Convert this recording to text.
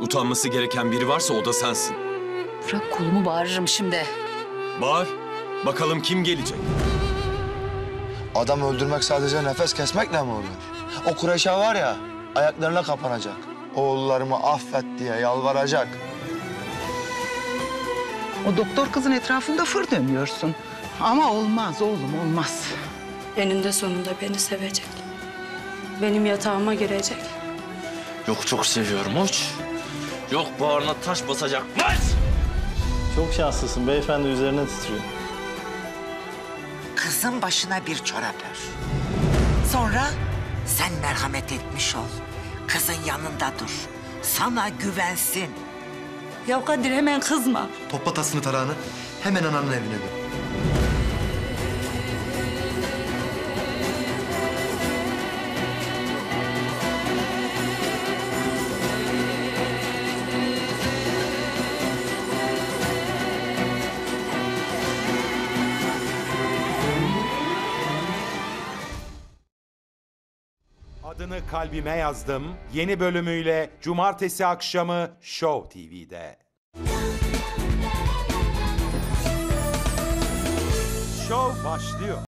Utanması gereken biri varsa o da sensin. Bırak kolumu bağırırım şimdi. Bağır. Bakalım kim gelecek? Adam öldürmek sadece nefes kesmekle mi oluyor? O Kureyş'a var ya, ayaklarına kapanacak. Oğullarımı affet diye yalvaracak. O doktor kızın etrafında fır dönüyorsun. Ama olmaz oğlum olmaz. Eninde sonunda beni sevecek. Benim yatağıma girecek. Yok çok seviyorum uç. Yok bağrına taş basacak. Maç! Çok şanslısın. Beyefendi üzerine titriyor. Kızın başına bir çorap ör. Sonra sen merhamet etmiş ol. Kızın yanında dur. Sana güvensin. Ya Kadir hemen kızma. Topla tasını tarağını. Hemen ananın evine dön. Adını kalbime yazdım. Yeni bölümüyle cumartesi akşamı Show TV'de. Show başlıyor.